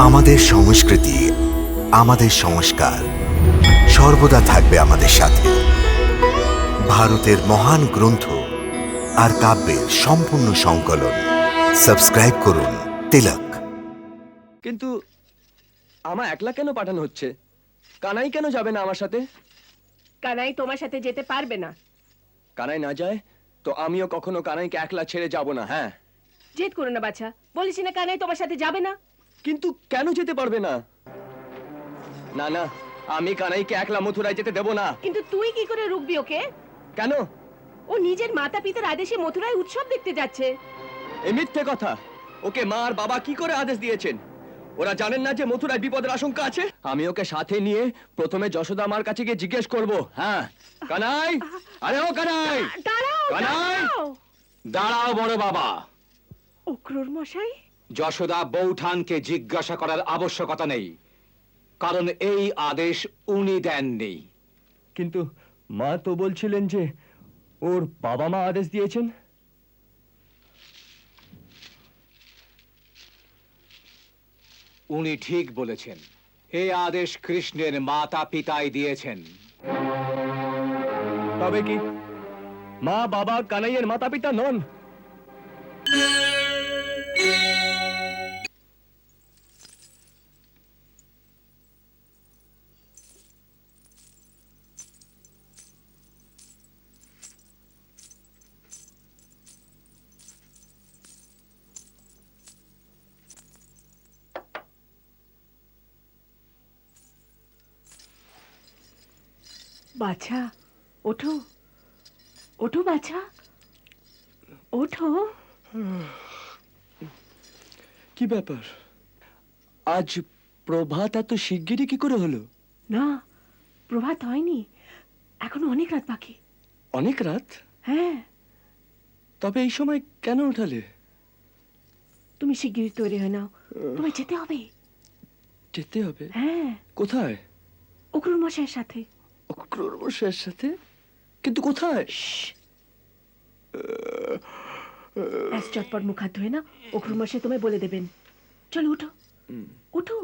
আমাদের সংস্কৃতি আমাদের সংস্কার সর্বদা থাকবে আমাদের সাথে। ভারতের মহান গ্রন্থ আর কাব্যের সম্পূর্ণ সংকলন। সাবস্ক্রাইব করুন তিলক। কিন্তু আমার একলা কেন পাঠানো হচ্ছে? কানাই কেন যাবে না আমার সাথে? কানাই তোমার সাথে যেতে পারবে না। কানাই না যায় তো আমিও কখনো কানাইকে একলা ছেড়ে যাব না হ্যাঁ? জেদ করো না বাচ্চা বলিস না কানাই তোমার সাথে যাবে না। কিন্তু কেন যেতে পারবে না? না না আমি কানাইকে একলা মথুরায় যেতে দেব না। কিন্তু তুই কি করে রুখবি ওকে? কেন? ও নিজের মাতা পিতার আদেশে মথুরায় উৎসব দেখতে যাচ্ছে। এ মিথ্যে কথা। ওকে মা আর বাবা কি করে আদেশ দিয়েছেন? ওরা জানেন না যে মথুরায় বিপদের আশঙ্কা আছে? আমি ওকে সাথে নিয়ে প্রথমে যশোদা মার কাছে গিয়ে জিজ্ঞেস করব। হ্যাঁ। কানাই? আরে ও কানাই! দাঁড়াও কানাই! দাঁড়াও! দাঁড়াও বড় বাবা। অক্রুর মশাই যশোদা বৌঠানকে জিজ্ঞাসা করার আবশ্যকতা নেই। কারণ এই আদেশ উনি দেননি। কিন্তু মা তো বলছিলেন যে ওর বাবা মা আদেশ দিয়েছেন। উনি ঠিক বলেছেন। এই আদেশ কৃষ্ণের মাতা পিতাই দিয়েছেন। তবে কি মা বাবা কানাইয়ের মাতা পিতা নন? বাছা ওঠো। ওঠো বাছা। ওঠো। কি ব্যাপার? আজ প্রভাত এত শিগগিরই কি করে হলো? না প্রভাত হয়নি। এখনও অনেক রাত বাকি। অনেক রাত? হ্যাঁ। তবে এই সময় কেন উঠালে? তুমি শিগগিরই তৈরি হয়ে নাও। তোমায় যেতে হবে। যেতে হবে? হ্যাঁ। কোথায়? অক্রুর মশাইয়ের সাথে। অক্রুর মশাইয়ের সাথে কিন্তু কোথায় ব্যাস চটপট মুখ হাত ধুয়ে না অক্রুর মশাই তোমায় বলে দেবেন চলো উঠো উঠো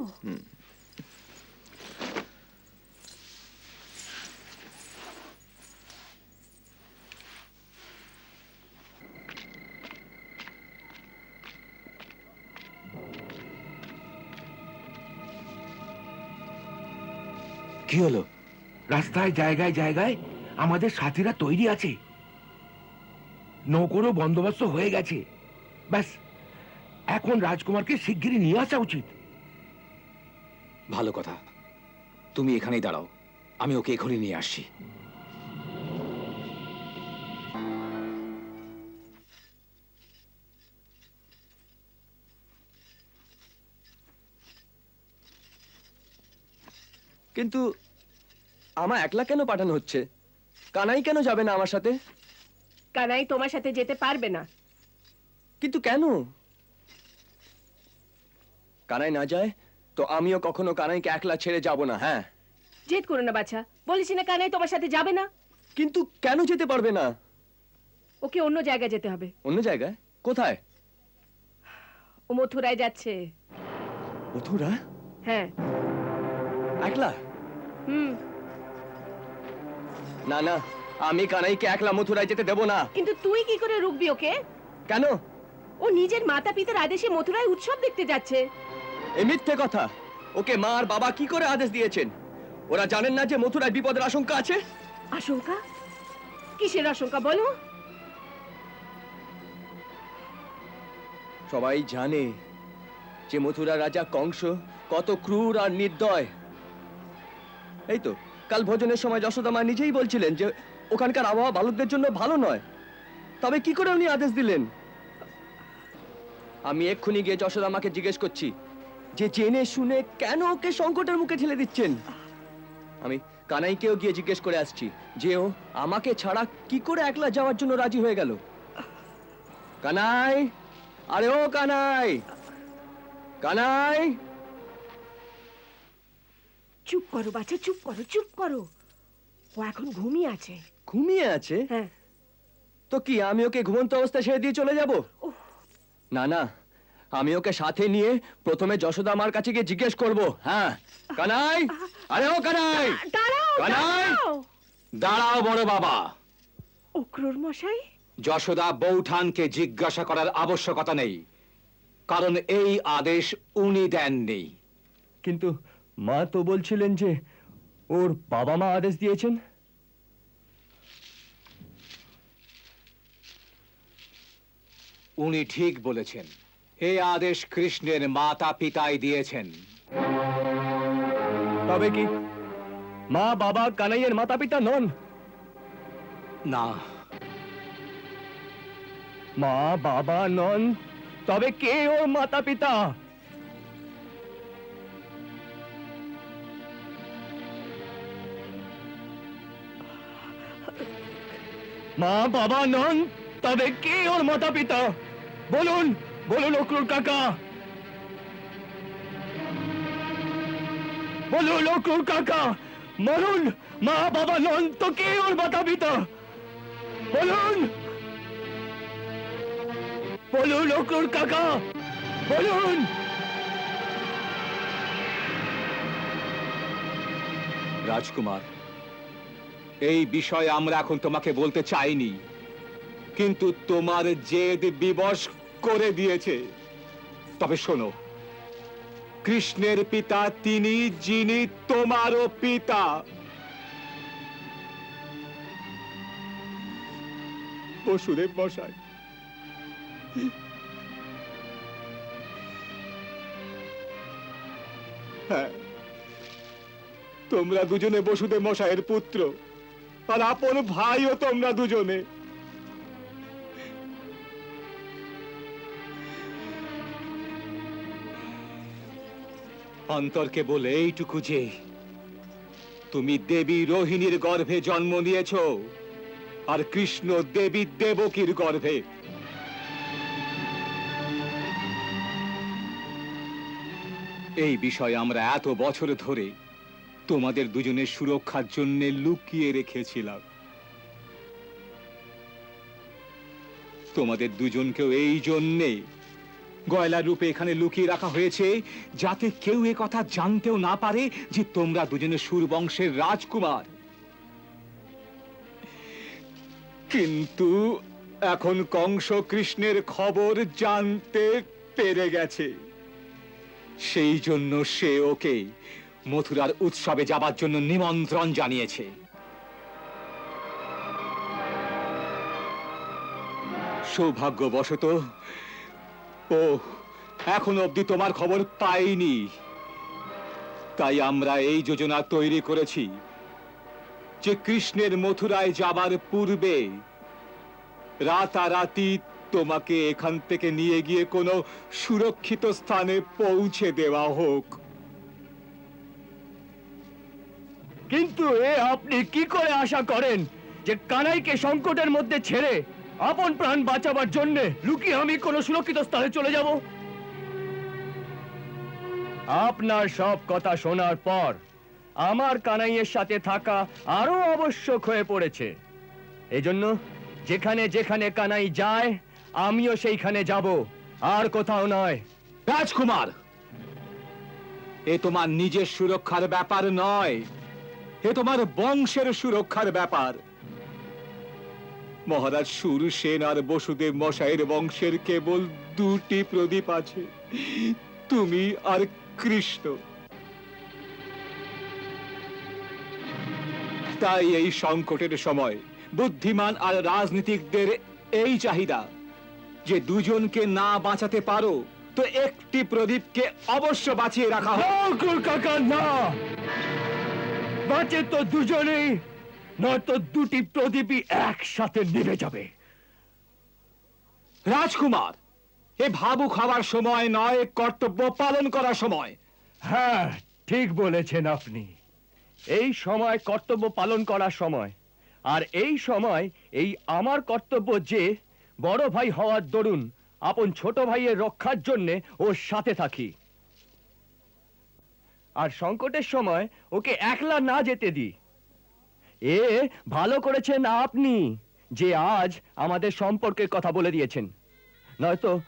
কি হলো রাস্তায়, জায়গায় জায়গায় আমাদের সাথীরা তৈরি আছে। নৌকোরও বন্দোবস্ত হয়ে গেছে। ব্যাস, এখন রাজকুমারকে শিগগিরই নিয়ে আসা উচিত। ভালো কথা। তুমি এখানেই দাঁড়াও। আমি ওকে এখনই নিয়ে আসছি। কিন্তু আমার একলা কেন পাঠানো হচ্ছে? কানাই কেন যাবে না আমার সাথে? কানাই তোমার সাথে যেতে পারবে না। কিন্তু কেন? কানাই না যায় তো আমিও কখনো কানাইকে একলা ছেড়ে যাব না হ্যাঁ? জেদ করো না বাছা। বলিস না কানাই তোমার সাথে যাবে না? কিন্তু কেন যেতে পারবে না? ওকে অন্য জায়গায় যেতে হবে। অন্য জায়গায়? কোথায়? ও মথুরায় যাচ্ছে। মথুরা? হ্যাঁ। একলা? হুম। না না আমি কানাইকে একলা মথুরায় যেতে দেব না। কিন্তু তুই কি করে রুখবি ওকে? কেন? ও নিজের মাতা পিতার আদেশে মথুরায় উৎসব দেখতে যাচ্ছে। এ মিথ্যে কথা। ওকে মা আর বাবা কি করে আদেশ দিয়েছেন? ওরা জানেন না যে মথুরায় বিপদের আশঙ্কা আছে? আশঙ্কা? কিসের আশঙ্কা বলো? সবাই জানে যে মথুরা রাজা কংস কত ক্রূর আর নির্দয়। এই তো। কাল ভোজনের সময় যশোদা মা নিজেই বলছিলেন যে ওখানকার আবহাওয়া বালকদের জন্য ভালো নয়। তবে কি করে উনি আদেশ দিলেন? আমি এক্ষুনি গিয়ে যশোদা মাকে জিজ্ঞেস করছি যে জেনে শুনে কেন ওকে সংকটের মুখে ঠেলে দিচ্ছেন? আমি কানাইকেও গিয়ে জিজ্ঞেস করে আসছি যে ও আমাকে ছাড়া কি করে একলা যাওয়ার জন্য রাজি হয়ে গেল? কানাই, আরে ও কানাই! কানাই! চুপ করো বাচ্চা চুপ করো চুপ করো। ও এখন ঘুমিয়ে আছে। ঘুমিয়ে আছে? হ্যাঁ। তো কি আমি ওকে ঘুমন্ত অবস্থায় ছেড়ে দিয়ে চলে যাব? না না আমি ওকে সাথে নিয়ে প্রথমে যশোদা আমার কাছে গিয়ে জিজ্ঞেস করব। হ্যাঁ। কানাই? আরে ও কানাই! দাঁড়াও কানাই! দাঁড়াও! দাঁড়াও বড় বাবা। অক্রুর মশাই? যশোদা বৌঠানকে জিজ্ঞাসা করার আবশ্যকতা নেই। কারণ এই আদেশ উনি দেননি। কিন্তু মা তো বলছিলেন যে ওর বাবা মা আদেশ দিয়েছেন। উনি ঠিক বলেছেন। এই আদেশ কৃষ্ণের মাতা পিতাই দিয়েছেন। তবে কি মা বাবা কানাইয়ের মাতা পিতা নন? না। মা বাবা নন তবে কে ওর মাতা পিতা? মা বাবা নন, তবে কে ওর মাতা পিতা বলুন বলুন অক্রুর কাকা। বলুন অক্রুর কাকা বলুন মা বাবা নন, তো কে ওর মাতা পিতা বলুন। বলুন অক্রুর কাকা, বলুন। রাজকুমার এই বিষয়ে আমরা এখন তোমাকে বলতে চাইনি। কিন্তু তোমার জেদ বিবশ করে দিয়েছে। তবে শোনো, কৃষ্ণের পিতা তিনি, যিনি তোমারও পিতা। বসুদেব মশাই। হ্যাঁ তোমরা দুজনে বসুদেব মশাইয়ের পুত্র। আর আপন ভাইও তোমরা দুজনে। অন্তরকে বলে এইটুকু যে, তুমি দেবী রোহিণীর গর্ভে জন্ম নিয়েছ, আর কৃষ্ণ দেবী দেবকীর গর্ভে। এই বিষয়ে আমরা এত বছর ধরে তোমাদের দুজনের সুরক্ষার জন্য লুকিয়ে রেখেছিলাম। তোমাদের দুজনকেও এই জন্যে গয়লার রূপে এখানে লুকিয়ে রাখা হয়েছে, যাতে কেউ এ কথা জানতেও না পারে যে তোমরা দুজনে সুরবংশের রাজকুমার। কিন্তু এখন কংস কৃষ্ণের খবর জানতে পেরে গেছে। সেই জন্য সে ওকে মথুরার উৎসবে যাবার জন্য নিমন্ত্রণ জানিয়েছে। সৌভাগ্যবশত, ও, এখন অবধি তোমার খবর পাইনি। তাই আমরা এই যোজনা তৈরি করেছি যে কৃষ্ণের মথুরায় যাবার পূর্বে রাতারাতি তোমাকে এখান থেকে নিয়ে গিয়ে কোনো সুরক্ষিত স্থানে পৌঁছে দেওয়া হোক। কিন্তু এ আপনি কি করে আশা করেন যে কানাইকে সংকটের মধ্যে ছেড়ে আপন প্রাণ বাঁচাবার জন্য লুকিয়ে আমি কোনো সুরক্ষিত স্থানে চলে যাব? আপনার সব কথা শোনার পর আমার কানাইয়ের সাথে থাকা আরও আবশ্যক হয়ে পড়েছে। এজন্য যেখানে যেখানে কানাই যায়, আমিও সেইখানে যাব, আর কোথাও নয়। রাজকুমার, এ তোমার নিজের সুরক্ষার ব্যাপার নয়। এ তোমার বংশের সুরক্ষার ব্যাপার। মহারাজ সুরসেন আর বসুদেব মশাইয়ের বংশের কেবল দুটি প্রদীপ আছে। তুমি আর কৃষ্ণ। তাই এই সংকটের সময় বুদ্ধিমান আর রাজনীতিকদের এই চাহিদা যে দুজনকে না বাঁচাতে পারো, তো একটি প্রদীপকে অবশ্য বাঁচিয়ে রাখা হোক। কাকা না বাঁচে তো দুজনেই নয়তো দুটি প্রদীপই একসাথে নিভে যাবে। রাজকুমার এ ভাবু খাবার সময় নয় কর্তব্য পালন করার সময়। হ্যাঁ ঠিক বলেছেন আপনি। এই সময় কর্তব্য পালন করার সময় আর এই সময় এই আমার কর্তব্য যে বড় ভাই হওয়ার দরুন আপন ছোট ভাইয়ের রক্ষার জন্য ওর সাথে থাকি। আর সংকটের সময় ওকে একলা না যেতে দিই। এ ভালো করেছেন আপনি, যে আজ আমাদের সম্পর্কের কথা বলে দিয়েছেন। নয়তো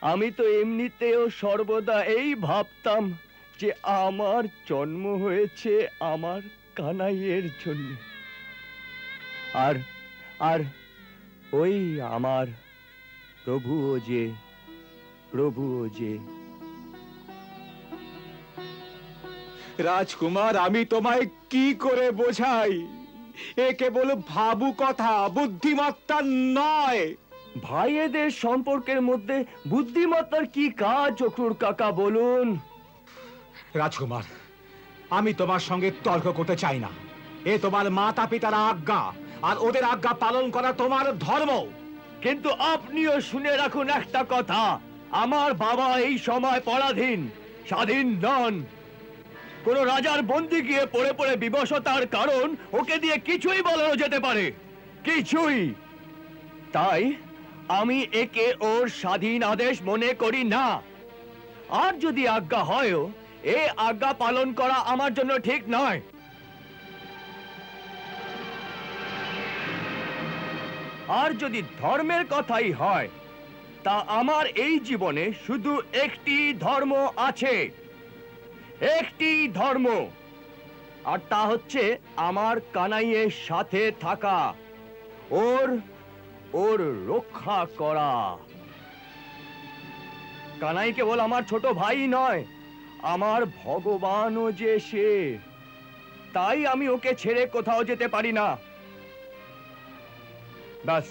আমি তো এমনিতেও সর্বদা এই ভাবতাম যে আমার জন্ম হয়েছে আমার কানাইয়ের জন্য। আর আর ওই আমার প্রভুও যে প্রভুও যে। রাজকুমার আমি তোমায় কি করে বোঝাই? এ কেবল ভাবু কথা বুদ্ধিমত্তা নয়। ভাইয়েদের সম্পর্কের মধ্যে বুদ্ধিমত্তার কি কাজ অক্রুর কাকা বলুন? রাজকুমার আমি তোমার সঙ্গে তর্ক করতে চাই না। এ তোমার মাতা পিতার আজ্ঞা আর ওদের আজ্ঞা পালন করা তোমার ধর্ম। কিন্তু আপনিও শুনে রাখুন একটা কথা আমার বাবা এই সময় পরাধীন স্বাধীন নন। কোন রাজার বন্দি গিয়ে পড়ে পড়ে বিবশতার কারণ ওকে দিয়ে কিছুই বলানো যেতে পারে। কিছুই। তাই আমি একে ওর স্বাধীন আদেশ মনে করি না। আর যদি আজ্ঞা হয়ও এ আজ্ঞা পালন করা আমার জন্য ঠিক নয়। আর যদি ধর্মের কথাই হয়, তা আমার এই জীবনে শুধু একটি ধর্ম আছে। একটি ধর্ম, আর তা হচ্ছে আমার কানাইয়ের সাথে থাকা, ওর ওর রক্ষা করা। কানাই কেবল আমার ছোট ভাই নয়, আমার ভগবানও যে সে, তাই আমি ওকে ছেড়ে কোথাও যেতে পারি না। ব্যাস,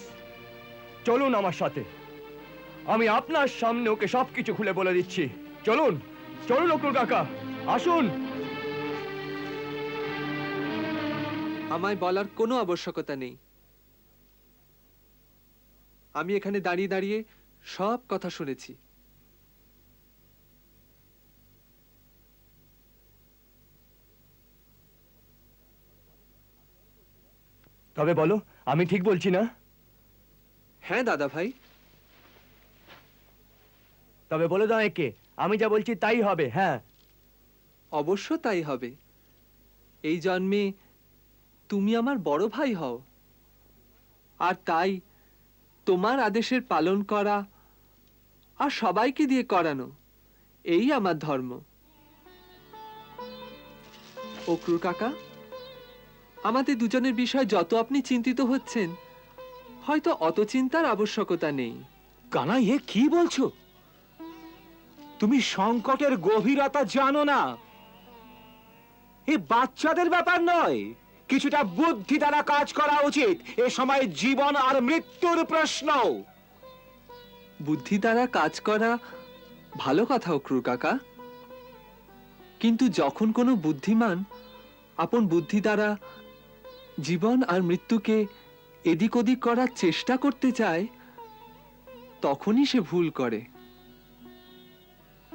চলুন আমার সাথে। আমি আপনার সামনে ওকে সবকিছু খুলে বলে দিচ্ছি। চলুন চলুন অকুল কাকা। আসুন। আমায় বলার কোনো আবশ্যকতা নেই। আমি এখানে দাঁড়িয়ে দাঁড়িয়ে সব কথা শুনেছি। তবে বলো আমি ঠিক বলছি না? হ্যাঁ দাদা ভাই। তবে বলে দাও একে। আমি যা বলছি তাই হবে হ্যাঁ। অবশ্য তাই হবে। এই জন্মে তুমি আমার বড় ভাই হও। আর তাই তোমার আদেশের পালন করা আর সবাইকে দিয়ে করানো, এই আমার ধর্ম। অক্রুর কাকা, আমাদের দুজনের বিষয় যত আপনি চিন্তিত হচ্ছেন, হয়তো অত চিন্তার আবশ্যকতা নেই। কানাই এ কি বলছো? তুমি সংকটের গভীরতা জানো না। এ বাচ্চাদের ব্যাপার নয়। কিছুটা বুদ্ধি দ্বারা কাজ করা উচিত। এ সময় জীবন আর মৃত্যুর প্রশ্ন। বুদ্ধি দ্বারা কাজ করা ভালো কথা অক্রুর কাকা। কিন্তু যখন কোনো বুদ্ধিমান আপন বুদ্ধি দ্বারা জীবন আর মৃত্যুকে এদিক ওদিক করার চেষ্টা করতে চায়, তখনই সে ভুল করে।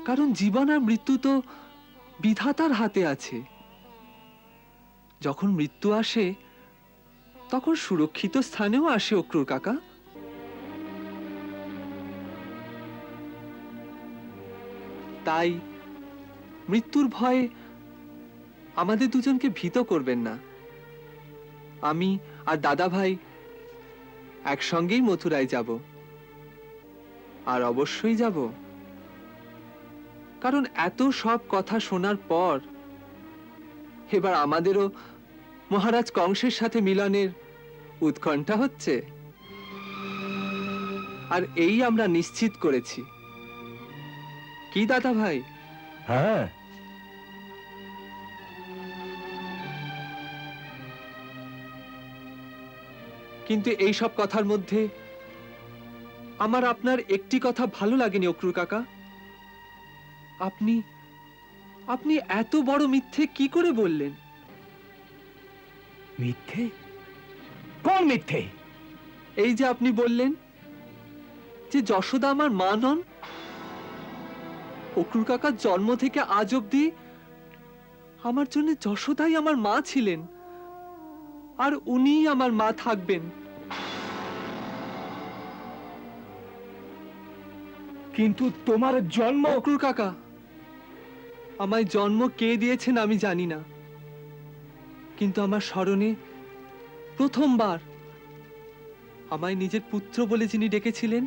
কারণ জীবন আর মৃত্যু তো বিধাতার হাতে আছে। যখন মৃত্যু আসে, তখন সুরক্ষিত স্থানেও আসে অক্রুর কাকা। তাই মৃত্যুর ভয়ে আমাদের দুজনকে ভীত করবেন না। আমি আর দাদা ভাই একসঙ্গেই মথুরায় যাব। আর অবশ্যই যাব। কারণ এত সব কথা শোনার পর এবার আমাদেরও মহারাজ কংসের সাথে মিলনের উৎকণ্ঠা হচ্ছে। আর এই আমরা নিশ্চিত করেছি। কি দাদা ভাই? হ্যাঁ। কিন্তু এই সব কথার মধ্যে আমার আপনার একটি কথা ভালো লাগেনি অক্রুর কাকা। আপনি আপনি এত বড় মিথ্যে কি করে বললেন? মিথ্যে? কোন মিথ্যে? এই যে আপনি বললেন যে যশোদা আমার মা নন অক্রুর কাকার জন্ম থেকে আজ অব্দি আমার জন্য যশোদাই আমার মা ছিলেন আর উনিই আমার মা থাকবেন। কিন্তু তোমার জন্ম অক্রুর কাকা আমায় জন্ম কে দিয়েছেন আমি জানি না। কিন্তু আমার স্মরণে প্রথমবার আমায় নিজের পুত্র বলে যিনি ডেকেছিলেন,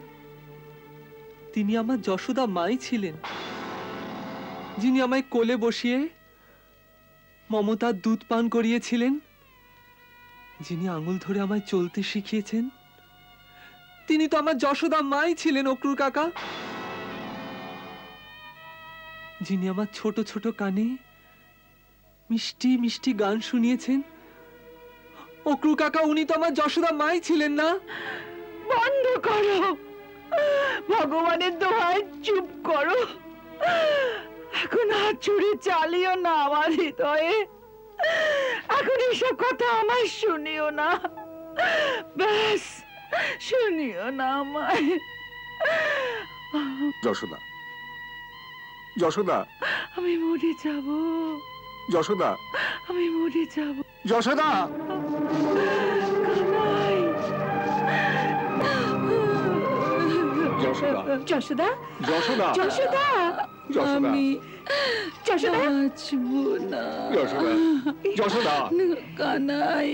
তিনি আমার যশোদা মাই ছিলেন, যিনি আমায় কোলে বসিয়ে মমতার দুধ পান করিয়েছিলেন, যিনি আঙুল ধরে আমায় চলতে শিখিয়েছেন। তিনি তো আমার যশোদা মাই ছিলেন, অক্রুর কাকা। যিনি আমার ছোট ছোট কানে মিষ্টি মিষ্টি গান শুনিয়েছেন। অক্রু কাকা উনি তো আমার যশোদা মাই ছিলেন না? বন্ধ করো। ভগবানের দোহাই চুপ করো। এখন হাত ছুড়ে চালিও না আমার হৃদয়ে। এখন এসব কথা আমার শুনিও না। ব্যাস শুনিও না আমায়। যশোদা যশোদা। আমি মরে যাব। যশোদা। আমি মরে যাব। যশোদা! যশোদা। যশোদা? যশোদা। যশোদা? যশোদা। যশোদা। বাঁচবো না। যশোদা। যশোদা। কানাই।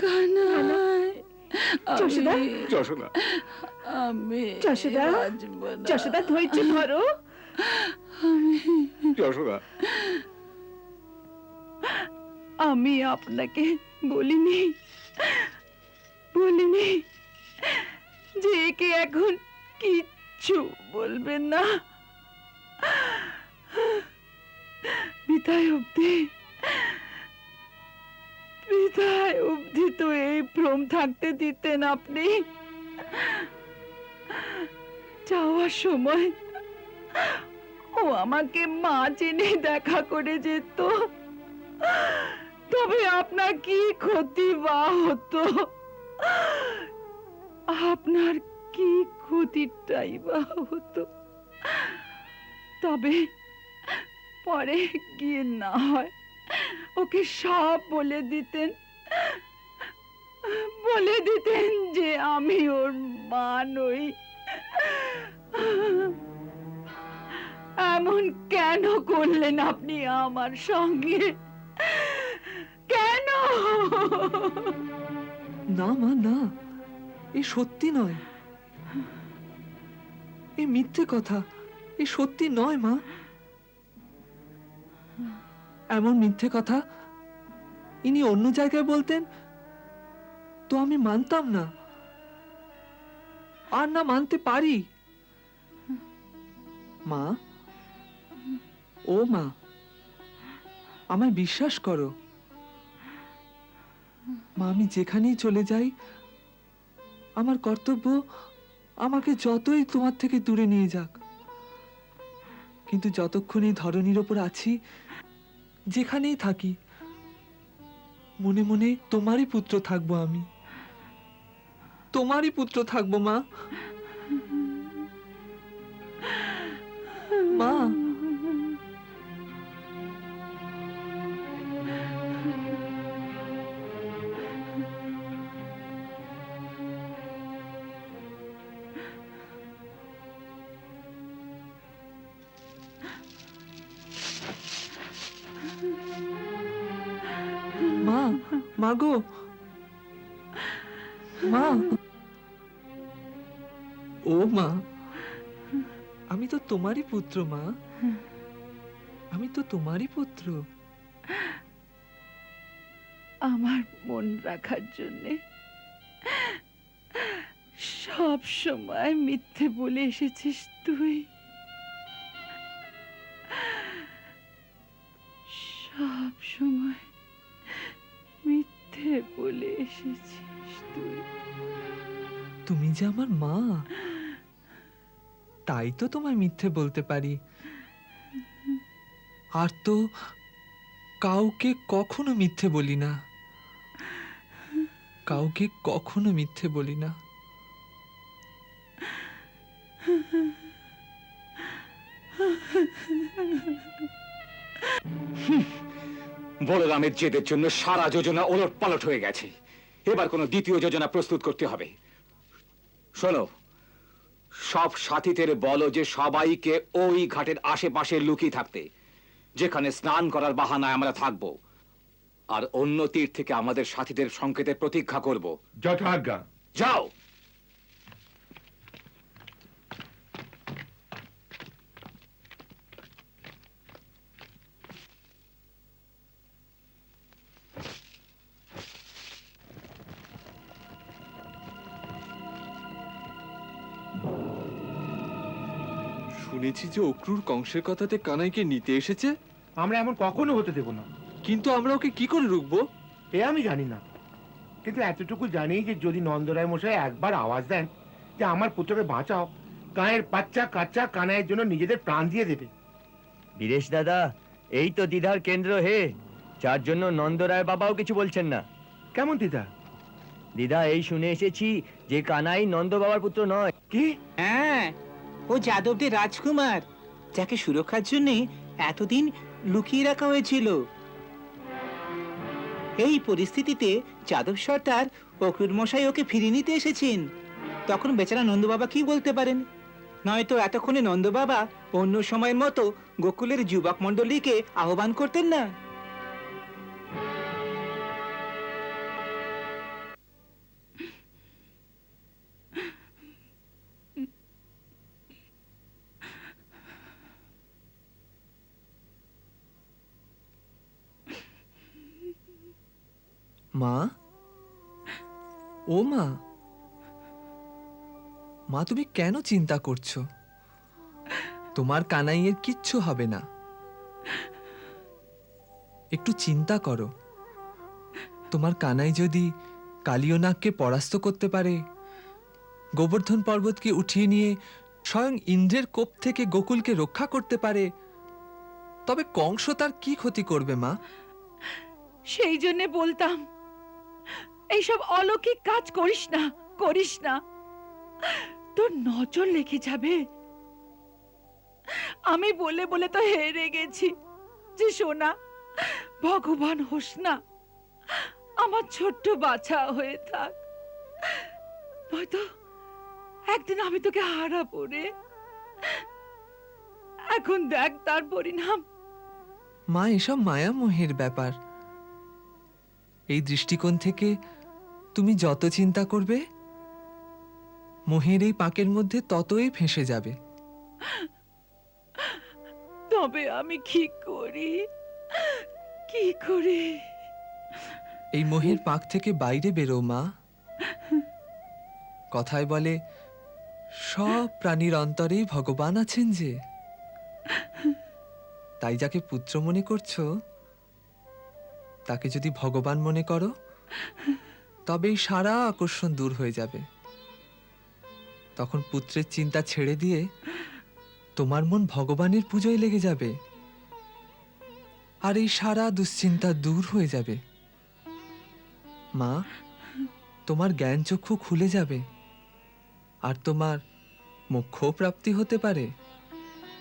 কানাই। যশোদা? যশোদা। আমি যশোদা? যশোদা ধৈর্য ধরো। যশোদা। আমি আপনাকে বলিনি বলিনি যে একে এখন কিচ্ছু বলবেন না। তো এই ভ্রম থাকতে দিতেন আপনি। যাওয়ার সময় ও আমাকে মা চেনে দেখা করে যেত। তবে আপনার কি ক্ষতি বা হতো? আপনার কি ক্ষতিটাই বা হতো? তবে পরে গিয়ে না হয়, ওকে সব বলে দিতেন। বলে দিতেন যে আমি ওর মা নই। এমন কেন করলেন আপনি আমার সঙ্গে? কেন? না, মা, না। এ সত্যি নয়। এ মিথ্যে কথা। এ সত্যি নয়, মা। এমন মিথ্যে কথা ইনি অন্য জায়গায় বলতেন, তো আমি মানতাম না। আর না মানতে পারি। মা? ও মা। আমায় বিশ্বাস করো। মা, আমি যেখানেই চলে যাই, আমার কর্তব্য আমাকে যতই তোমার থেকে দূরে নিয়ে যাক। কিন্তু যতক্ষণ এই ধরনীর ওপর আছি, যেখানেই থাকি, মনে মনে তোমারই পুত্র থাকব আমি। তোমারই পুত্র থাকব মা। মা মা গো মা। ও মা, আমি তো তোমারই পুত্র মা। আমি তো তোমারই পুত্র। আমার মন রাখার জন্যে সব সময় মিথ্যে বলে এসেছিস তুই। তুমি যে আমার মা। তাই তো তোমায় মিথ্যে বলতে পারি। আর তো কাউকে কখনো মিথ্যে বলি না। কাউকে কখনো মিথ্যে বলি না। বলরামের জেদের জন্য সারা যোজনা ওলট পালট হয়ে গেছে। এবার কোনো দ্বিতীয় যোজনা প্রস্তুত করতে হবে। শোনো সব সাথীদের বলো যে সবাইকে ওই ঘাটের আশেপাশে লুকিয়ে থাকতে যেখানে স্নান করার বাহানায় আমরা থাকব আর অন্য তীর থেকে আমাদের সাথীদের সংকেতের প্রতীক্ষা করব। যথাজ্ঞা যাও! শুনেছি যে অক্রুর কংসের কথাতে কানাইকে নিতে এসেছে। আমরা এমন কখনো হতে দেব না। কিন্তু আমরা ওকে কি করে রুখবো? এ আমি জানি না। কিন্তু এতটুকু জানি যে যদি নন্দরায় মশাই একবার আওয়াজ দেন যে আমার পুত্রকে বাঁচাও গায়ের বাচ্চা কাচ্চা কানাইয়ের জন্য নিজেদের প্রাণ দিয়ে দেবে। বীরেশ দাদা এই তো দিদার কেন্দ্র হে। যার জন্য নন্দরায় বাবাও কিছু বলছেন না। কেমন দিদা দিদা এই শুনে এসেছি যে কানাই নন্দ বাবার পুত্র নয়। কি? হ্যাঁ ও যাদবদের রাজকুমার, যাকে সুরক্ষার জন্য এতদিন লুকিয়ে রাখা হয়েছিল। এই পরিস্থিতিতে যাদব সর্দার অক্রুর মশাই ওকে ফিরিয়ে নিতে এসেছেন। তখন বেচারা নন্দবাবা কি বলতে পারেন? নয়তো এতক্ষণে নন্দবাবা অন্য সময়ের মতো গোকুলের যুবক মণ্ডলীকে আহ্বান করতেন না? মা মা তুমি কেন চিন্তা করছ? তোমার কানাইয়ের কিচ্ছু হবে না। একটু চিন্তা করো। তোমার কানাই যদি কালিয়নাগকে পরাস্ত করতে পারে, গোবর্ধন পর্বতকে উঠিয়ে নিয়ে স্বয়ং ইন্দ্রের কোপ থেকে গোকুলকে রক্ষা করতে পারে, তবে কংস তার কি ক্ষতি করবে মা? সেই জন্যে বলতাম এইসব অলৌকিক কাজ করিস না করিস না। তোর নজর লেগে যাবে। আমি বলে বলে তো হেরে গেছি। যে সোনা, ভগবান হোস না। আমার ছোট্ট বাছা হয়ে থাক। নয়তো একদিন আমি তোকে হারাবো রে। এখন দেখ তার পরিণাম। মা, এসব মায়ামোহের ব্যাপার। এই দৃষ্টিকোণ থেকে তুমি যত চিন্তা করবে মোহের এই পাকের মধ্যে ততই ফেঁসে যাবে। তবে আমি কি করি? কি করি? এই মোহের পাক থেকে বাইরে বেরো মা। কথায় বলে সব প্রাণীর অন্তরেই ভগবান আছেন যে। তাই যাকে পুত্র মনে করছ তাকে যদি ভগবান মনে করো তবেই সারা আকর্ষণ দূর হয়ে যাবে। তখন পুত্রের চিন্তা ছেড়ে দিয়ে তোমার মন ভগবানের পুজোয় লেগে যাবে। আর এই সারা দুশ্চিন্তা দূর হয়ে যাবে। মা, তোমার জ্ঞান চক্ষু খুলে যাবে। আর তোমার মোক্ষ প্রাপ্তি হতে পারে।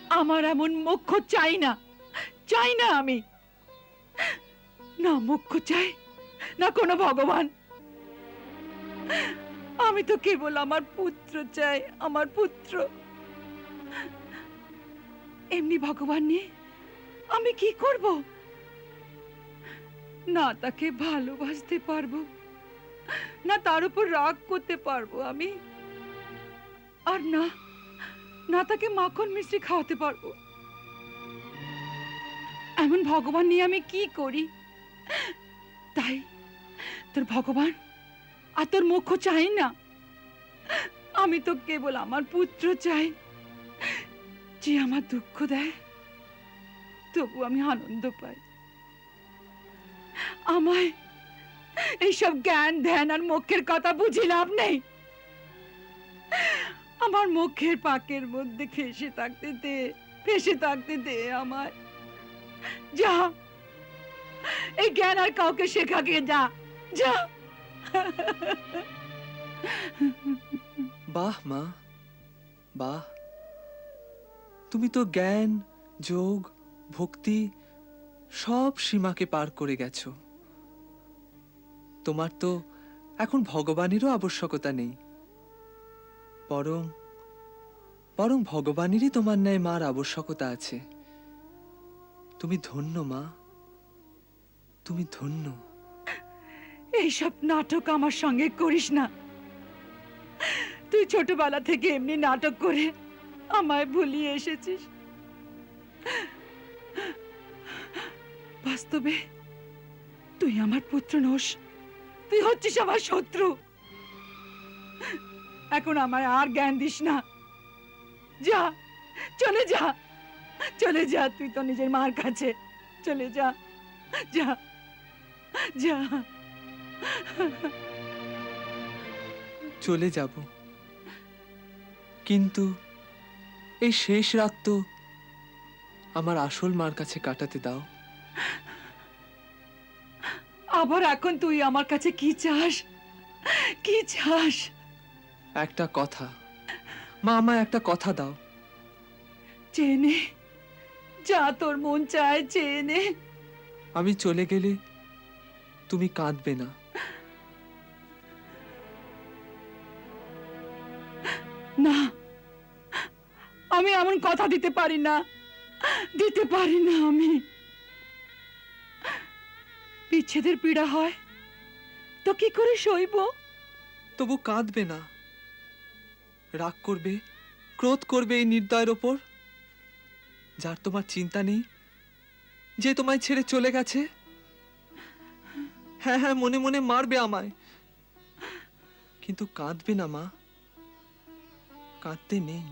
আমার এমন মোক্ষ চাই না। চাই না আমি। না মোক্ষ চাই, না কোনো ভগবান। আমি তো কেবল আমার পুত্র চাই, আমার পুত্র। এমনি ভগবান নিয়ে আমি কি করব? না তাকে ভালোবাসতে পারব, না তার উপর রাগ করতে পারব আমি, আর না না তাকে মাখন মিষ্টি খাওয়াতে পারব। এমন ভগবান নিয়ে আমি কি করি? তাই তোর ভগবান আর তোর মুখ চাই না। আমি তো কেবল আমার পুত্র চাই, যে আমার দুঃখ দেয়। তবু আমি আনন্দ পাই। আমায় এইসব জ্ঞান, ধ্যান আর মুখের কথা বুঝি লাভ নেই। আমার মুখের পাকের মধ্যে খেসে থাকতে দে ফেসে থাকতে দে আমায়। যা, এই জ্ঞান আর কাউকে শেখাকে যা যা। বাহ, মা। বাহ। তুমি তো জ্ঞান, যোগ, ভক্তি সব সীমাকে পার করে গেছো। তোমার তো এখন ভগবানেরও আবশ্যকতা নেই। বরং বরং ভগবানেরই তোমার ন্যায় মার আবশ্যকতা আছে। তুমি ধন্য, মা। তুমি ধন্য। এইসব নাটক আমার সঙ্গে করিস না। তুই ছোটবেলা থেকে এমনি নাটক করে আমায় ভুলিয়ে এসেছিস। বাস্তবে তুই আমার পুত্র নোস। তুই হচ্ছিস আমার শত্রু। এখন আমায় আর জ্ঞান দিস না। যা, চলে যা চলে যা, তুই তো নিজের মার কাছে। চলে যা যা যা। চলে যাব। কিন্তু এই শেষ রাত তো আমার আসল মার কাছে কাটাতে দাও। আবার এখন তুই আমার কাছে কি চাস? কি চাস? একটা কথা। মা আমায় একটা কথা দাও। চেনে। যা তোর মন চায় চেনে। আমি চলে গেলে তুমি কাঁদবে না না। এমন কথা দিতে পারি না। দিতে পারি না আমি। বিচ্ছেদের পীড়া হয়, তো কি করে সইব? তবু কাঁদবে না। রাগ করবে, ক্রোধ করবে এই নির্দয়ের ওপর। যার তোমার চিন্তা নেই, যে তোমায় ছেড়ে চলে গেছে হ্যাঁ হ্যাঁ মনে মনে মারবে আমায়। কিন্তু কাঁদবে না মা। কাঁদতে নেই।